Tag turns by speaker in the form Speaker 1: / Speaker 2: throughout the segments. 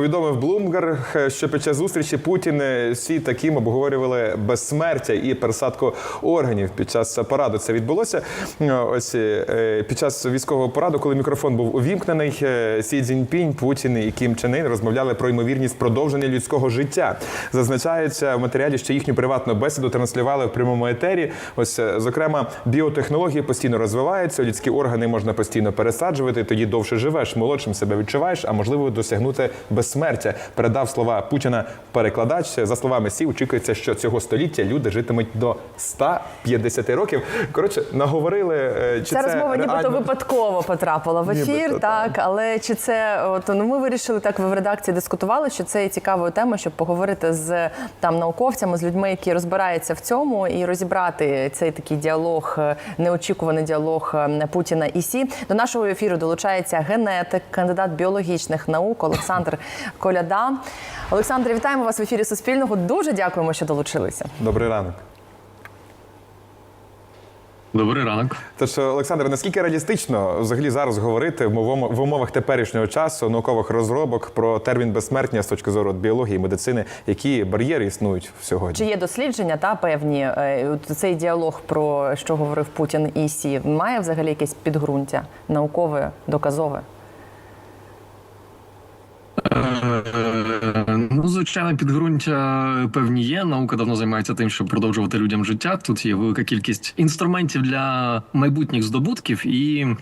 Speaker 1: Повідомив Блумберг, що під час зустрічі Путін всі таким обговорювали безсмертя і пересадку органів під час параду. Це відбулося. Е, Ось е, під час військового параду, коли мікрофон був увімкнений, е, Сі Цзіньпінь, Путін і Кім Чен Ін розмовляли про ймовірність продовження людського життя. Зазначається в матеріалі, що їхню приватну бесіду транслювали в прямому етері. Ось зокрема, біотехнології постійно розвиваються, людські органи можна постійно пересаджувати. Тоді довше живеш, молодшим себе відчуваєш, а можливо досягнути безсмертя. Передав слова Путіна перекладач. За словами Сі, очікується, що цього століття люди житимуть до 150 років. Коротше, наговорили е, чи
Speaker 2: Ця
Speaker 1: це
Speaker 2: розмова нібито випадково потрапила в ефір,
Speaker 1: Нібито,
Speaker 2: так але чи це от ну ми вирішили так Ви в редакції дискутували, що це є цікавою темою, щоб поговорити з там науковцями, з людьми, які розбираються в цьому, і розібрати цей такий діалог, е, неочікуваний діалог е, Путіна і Сі. До нашого ефіру долучається генетик, кандидат біологічних наук Олександр Коляда. Олександр, вітаємо вас в ефірі Суспільного. Дуже дякуємо, що долучилися.
Speaker 1: Добрий ранок.
Speaker 3: Добрий ранок.
Speaker 1: Тож, Олександр, наскільки реалістично взагалі зараз говорити в умовах теперішнього часу наукових розробок про термін безсмертня з точки зору біології, медицини, які бар'єри існують сьогодні?
Speaker 2: Чи є дослідження та певні Е, цей діалог про що говорив Путін і Сі має взагалі якесь підґрунтя наукове, доказове?
Speaker 3: Е, Ну, звичайно, підґрунтя певні є. Наука давно займається тим, щоб продовжувати людям життя. Тут є велика кількість інструментів для майбутніх здобутків і.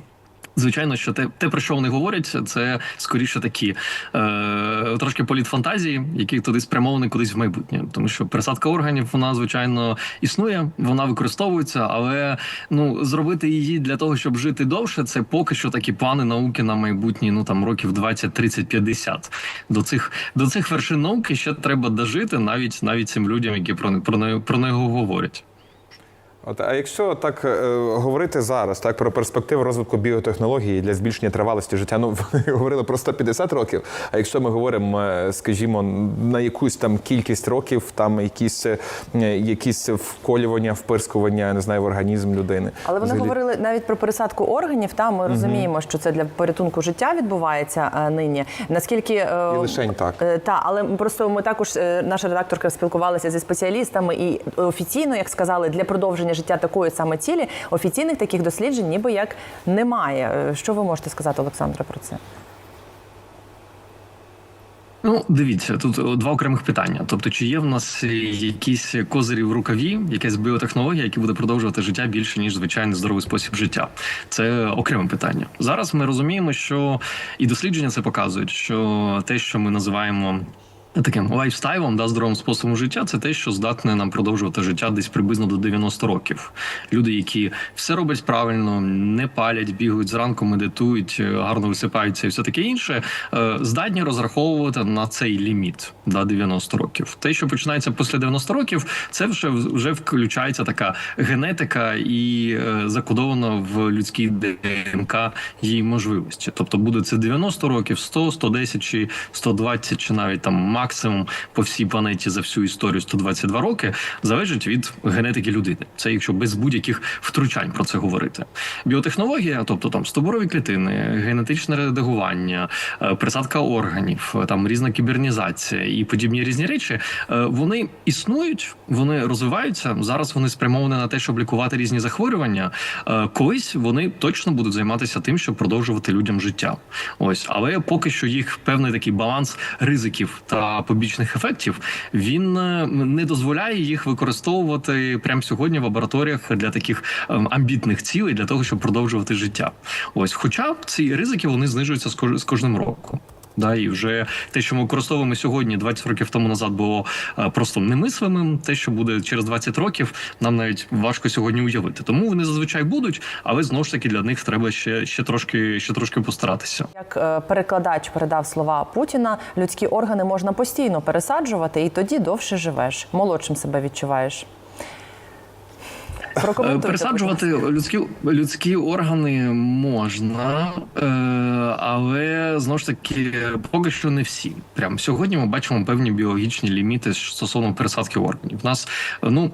Speaker 3: Звичайно, що те, те, про що вони говорять, це скоріше такі е, трошки політ фантазії, які туди спрямовані кудись в майбутнє. Тому що пересадка органів, вона звичайно існує, вона використовується, але ну зробити її для того, щоб жити довше, це поки що такі плани науки на майбутні, ну там років 20, 30, 50. До цих до цих вершин науки ще треба дожити, навіть навіть цим людям, які про про не про нього говорять.
Speaker 1: От, а якщо так е, говорити зараз, так про перспективу розвитку біотехнології для збільшення тривалості життя, ну вони говорили про 150 років. А якщо ми говоримо, е, скажімо, на якусь там кількість років, там якісь, е, якісь вколювання, впирскування, не знаю, в організм людини.
Speaker 2: Але вони
Speaker 1: Взагалі-
Speaker 2: говорили навіть про пересадку органів. Там ми розуміємо, що це для порятунку життя відбувається е, нині. Наскільки е,
Speaker 1: І лишень так.
Speaker 2: Е, Та, але просто ми також, е, наша редакторка спілкувалася зі спеціалістами, і офіційно, як сказали, для продовження життя такої саме цілі, офіційних таких досліджень ніби як немає. Е, Що ви можете сказати, Олександре, про це?
Speaker 3: Ну, дивіться, тут два окремих питання. Тобто, чи є в нас е, якісь козирі в рукаві, якась біотехнологія, яка буде продовжувати життя більше ніж звичайний здоровий спосіб життя? Це окреме питання. Зараз ми розуміємо, що і дослідження це показують, що те, що ми називаємо. Таким лайфстайлом, да, здоровим способом життя, це те, що здатне нам продовжувати життя десь приблизно до 90 років. Люди, які все роблять правильно, не палять, бігають зранку, медитують, е, гарно висипаються і все таке інше, е, здатні розраховувати на цей ліміт да, 90 років. Те, що починається після 90 років, це вже вже включається така генетика і е, закодовано в людській ДНК її можливості. Тобто буде це 90 років, 100, 110 чи 120, чи навіть там максимум по всій планеті за всю історію 122 роки, залежить від генетики людини. Це якщо без будь-яких втручань про це говорити. Біотехнологія, тобто там стоборові клітини, генетичне редагування, е, присадка органів, е, там різна кібернізація і подібні різні речі, е, вони існують, вони розвиваються. Зараз вони спрямовані на те, щоб лікувати різні захворювання. Колись вони точно будуть займатися тим, щоб продовжувати людям життя. Ось, але поки що їх певний такий баланс ризиків та побічних ефектів він е, не дозволяє їх використовувати прямо сьогодні в лабораторіях для таких ем, амбітних цілей для того, щоб продовжувати життя. Ось, хоча ці ризики вони знижуються з кож- з кожним роком. Да, і вже те, що ми використовуємо сьогодні, 20 років тому назад, було е, просто немислимим. Те, що буде через 20 років, нам навіть важко сьогодні уявити. Тому вони зазвичай будуть, але знову ж таки для них треба ще, ще трошки ще трошки постаратися.
Speaker 2: Як е, перекладач передав слова Путіна, людські органи можна постійно пересаджувати, і тоді довше живеш, молодшим себе відчуваєш. Прокоментуйте,
Speaker 3: Пересаджувати людські людські органи можна, е, але знову ж таки, поки що не всі. Прямо сьогодні ми бачимо певні біологічні ліміти стосовно пересадки органів. У нас ну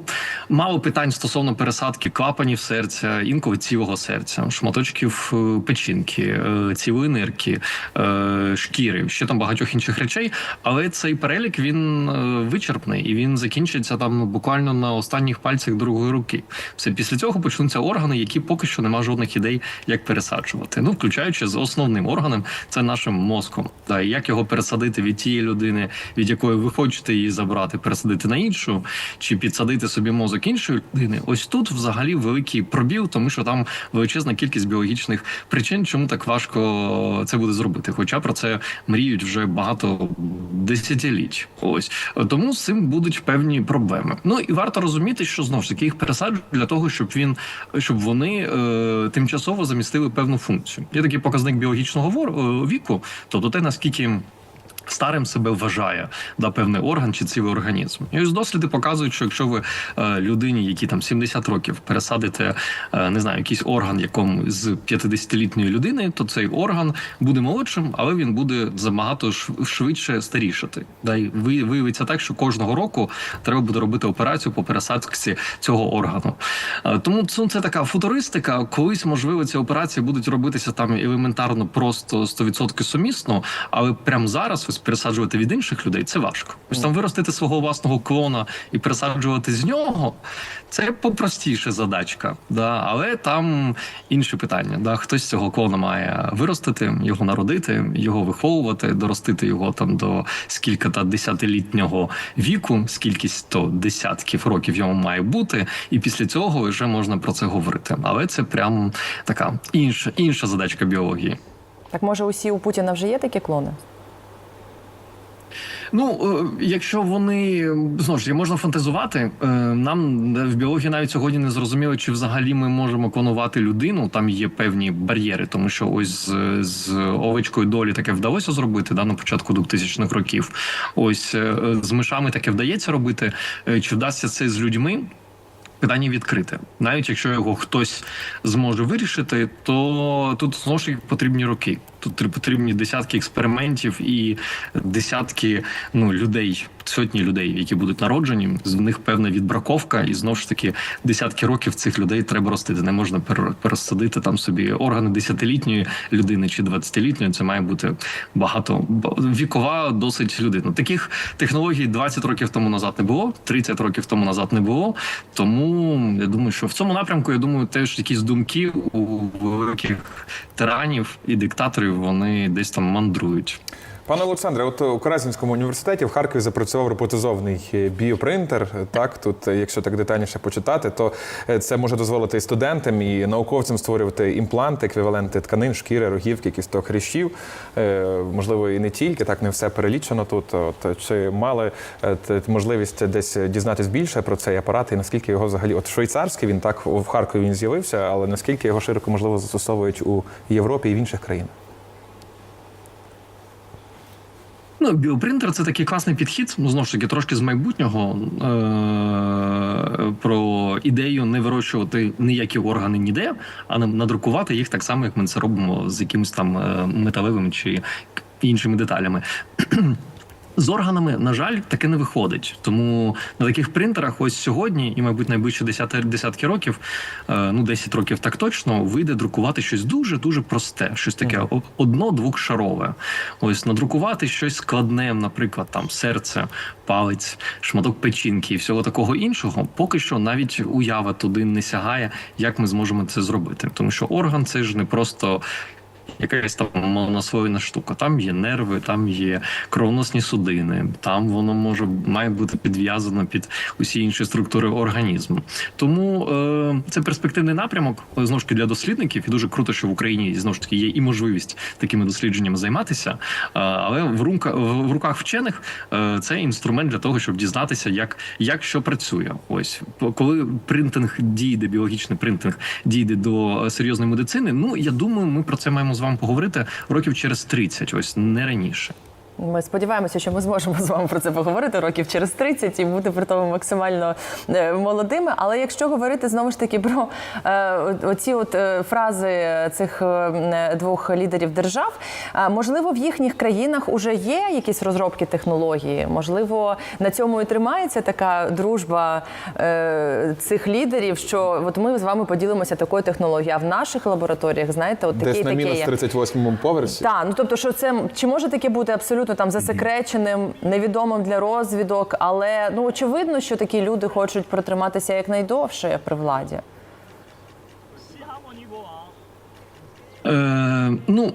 Speaker 3: мало питань стосовно пересадки клапанів серця, інколи цілого серця, шматочків е, печінки, е, цілої нирки, е, шкіри, ще там багатьох інших речей. Але цей перелік він вичерпний і він закінчиться там буквально на останніх пальцях другої руки. Все після цього почнуться органи, які поки що нема жодних ідей, як пересаджувати. Ну, включаючи з основним органом, це нашим мозком. Та як його пересадити від тієї людини, від якої ви хочете її забрати, пересадити на іншу, чи підсадити собі мозок іншої людини. Ось тут взагалі великий пробіл, тому що там величезна кількість біологічних причин, чому так важко це буде зробити. Хоча про це мріють вже багато десятиліть. Ось тому з цим будуть певні проблеми. Ну і варто розуміти, що знову ж таки їх пересаджують для того, щоб він щоб вони е, тимчасово замістили певну функцію. Є такий показник біологічного то віку, тобто те наскільки. Старим себе вважає да певний орган чи цілий організм. І ось досліди показують, що якщо ви е, людині, які там 70 років пересадите, е, не знаю, якийсь орган якому з 50-літньої людини, то цей орган буде молодшим, але він буде забагато швидше старішати. Да, ви- виявиться так, що кожного року треба буде робити операцію по пересадці цього органу. Е, Тому це, це така футуристика. Колись можливо ці операції будуть робитися там елементарно просто 100% сумісно, але прямо зараз ось пересаджувати від інших людей це важко. Ось там виростити свого власного клона і пересаджувати з нього. Це попростіша задачка, да, але там інші питання. Да, хтось цього клона має виростити, його народити, його виховувати, доростити його там до скільки та десятилітнього віку, скільки то десятків років йому має бути, і після цього вже можна про це говорити. Але це прям така інша інша задачка біології.
Speaker 2: Так може усі у Путіна вже є такі клони?
Speaker 3: Ну, е, якщо вони знову ж можна фантазувати, е, нам в біології навіть сьогодні не зрозуміло, чи взагалі ми можемо клонувати людину. Там є певні бар'єри, тому що ось з, з овечкою долі таке вдалося зробити да, на початку 2000-х років. Ось е, з мишами таке вдається робити. Чи вдасться це з людьми? Питання відкрите. Навіть якщо його хтось зможе вирішити, то тут знову ж потрібні роки. Тут потрібні десятки експериментів і десятки ну людей, сотні людей, які будуть народжені. З них певна відбраковка, і знову ж таки десятки років цих людей треба ростити. Не можна пере- пересадити там собі органи десятилітньої людини чи двадцятилітньої. Це має бути багато вікова досить людина. Таких технологій 20 років тому назад не було, 30 років тому назад не було. Тому я думаю, що в цьому напрямку я думаю, теж якісь думки у великих тиранів і диктаторів вони десь там мандрують.
Speaker 1: Пане Олександре, от у Каразінському університеті в Харкові запрацював роботизований е, біопринтер. Так, тут, е, якщо так детальніше почитати, то е, це може дозволити і студентам, і науковцям створювати імпланти, еквіваленти тканин, шкіри, рогівки, кісток хрящів. Можливо, і не тільки, так не все перелічено тут. От чи мали можливість десь дізнатись більше про цей апарат і наскільки його взагалі, от швейцарський він так в Харкові він з'явився, але наскільки його широко можливо застосовують у Європі і в інших країнах?
Speaker 3: Ну, біопринтер це такий класний підхід. Ну знову ж таки, трошки з майбутнього е- про ідею не вирощувати ніякі органи ніде, а на- надрукувати їх так само, як ми це робимо з якимось там металевим металевими чи іншими деталями. З органами, на жаль, таке не виходить. Тому на таких принтерах, ось сьогодні, і, мабуть, найближчі десятки років, е, ну 10 років так точно, вийде друкувати щось дуже дуже просте, щось таке одно-двохшарове. Ось надрукувати щось складне, наприклад, там серце, палець, шматок печінки і всього такого іншого. Поки що навіть уява туди не сягає, як ми зможемо це зробити. Тому що орган це ж не просто якась там моносвоєна штука. Там є нерви, там є кровоносні судини, там воно може має бути підв'язано під усі інші структури організму. Тому е, це перспективний напрямок знову ж таки для дослідників, і дуже круто, що в Україні знову ж таки є і можливість такими дослідженнями займатися. Е, але в руках в руках вчених е, це інструмент для того, щоб дізнатися, як, як що працює. Ось коли принтинг дійде, біологічний принтинг дійде до е, серйозної медицини. Ну я думаю, ми про це маємо з вами поговорити років через 30, ось не раніше.
Speaker 2: Ми сподіваємося, що ми зможемо з вами про це поговорити років через 30 і бути при тому максимально е, молодими. Але якщо говорити знову ж таки про е, оці от е, фрази цих двох лідерів держав, можливо, в їхніх країнах уже є якісь розробки технології. Можливо, на цьому і тримається така дружба цих лідерів, що от ми з вами поділимося такою технологією. А в наших лабораторіях, знаєте, от такі
Speaker 1: Десь на мінус
Speaker 2: є.
Speaker 1: 38-му поверсі.
Speaker 2: Так, ну тобто, що це чи може таке бути абсолютно там засекреченим, невідомим для розвідок, але ну очевидно, що такі люди хочуть протриматися якнайдовше при владі.
Speaker 3: Е, ну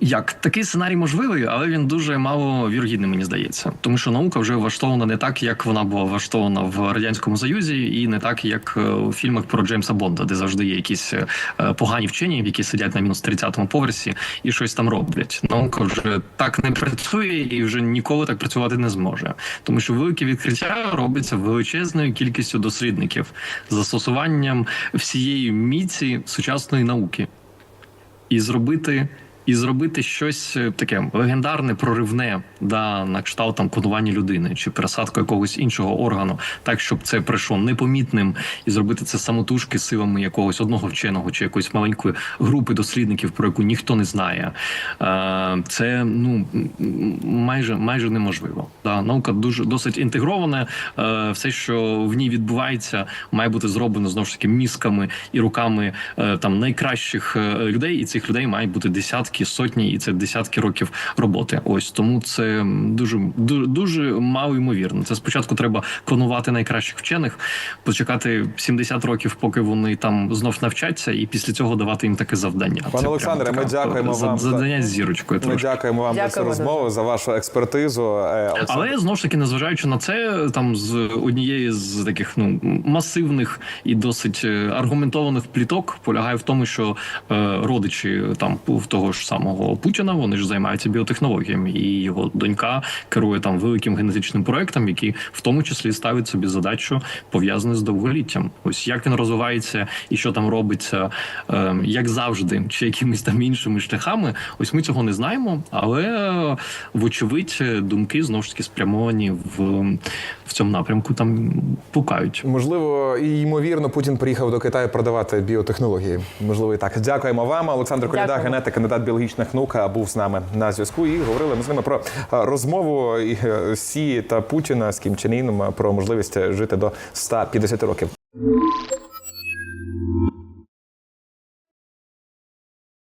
Speaker 3: як такий сценарій можливий, але він дуже мало вірогідний, мені здається, тому що наука вже влаштована не так, як вона була влаштована в радянському союзі, і не так, як е, у фільмах про Джеймса Бонда, де завжди є якісь е, погані вчені, які сидять на мінус 30-му поверсі і щось там роблять. Наука вже так не працює і вже ніколи так працювати не зможе, тому що великі відкриття робляться величезною кількістю дослідників застосуванням всієї міці сучасної науки і зробити. І зробити щось е, таке легендарне, проривне, да, на кшталт там кодування людини чи пересадку якогось іншого органу, так щоб це прийшло непомітним, і зробити це самотужки силами якогось одного вченого чи якоїсь маленької групи дослідників, про яку ніхто не знає. Е, Це ну майже майже неможливо. Да, наука дуже досить інтегрована. Е, Все, що в ній відбувається, має бути зроблено знову ж таки мізками і руками там найкращих людей, і цих людей мають бути десятки, сотні, і це десятки років роботи. Ось тому це дуже дуже, дуже мало ймовірно. Це спочатку треба клонувати найкращих вчених, почекати 70 років, поки вони там знов навчаться, і після цього давати їм таке завдання.
Speaker 1: Пане Олександре, ми дякуємо
Speaker 3: за-
Speaker 1: вам за-
Speaker 3: завдання з зірочкою.
Speaker 1: Ми
Speaker 3: Трошки.
Speaker 1: дякуємо вам за цю розмову, за вашу експертизу. Е, Олександр-
Speaker 3: Але знову ж таки, незважаючи на це, там з однієї з таких ну масивних і досить е, аргументованих пліток полягає в тому, що е, родичі там в того ж самого Путіна вони ж займаються біотехнологіями, і його донька керує там великим генетичним проектом, який в тому числі ставить собі задачу пов'язану з довголіттям. Ось як він розвивається і що там робиться, е, як завжди, чи якимись там іншими шляхами. Ось ми цього не знаємо, але вочевидь думки знову ж таки спрямовані в, в цьому напрямку. Там пукають.
Speaker 1: Можливо, і ймовірно, Путін приїхав до Китаю продавати біотехнології. Можливо, і так. Дякуємо вам. Олександр Коляда, генетик, кандидат біологічних наук, був з нами на зв'язку. І говорили ми з ними про е, розмову е, Сі та Путіна з Кім Чен Іном, е, про можливість жити до 150 років.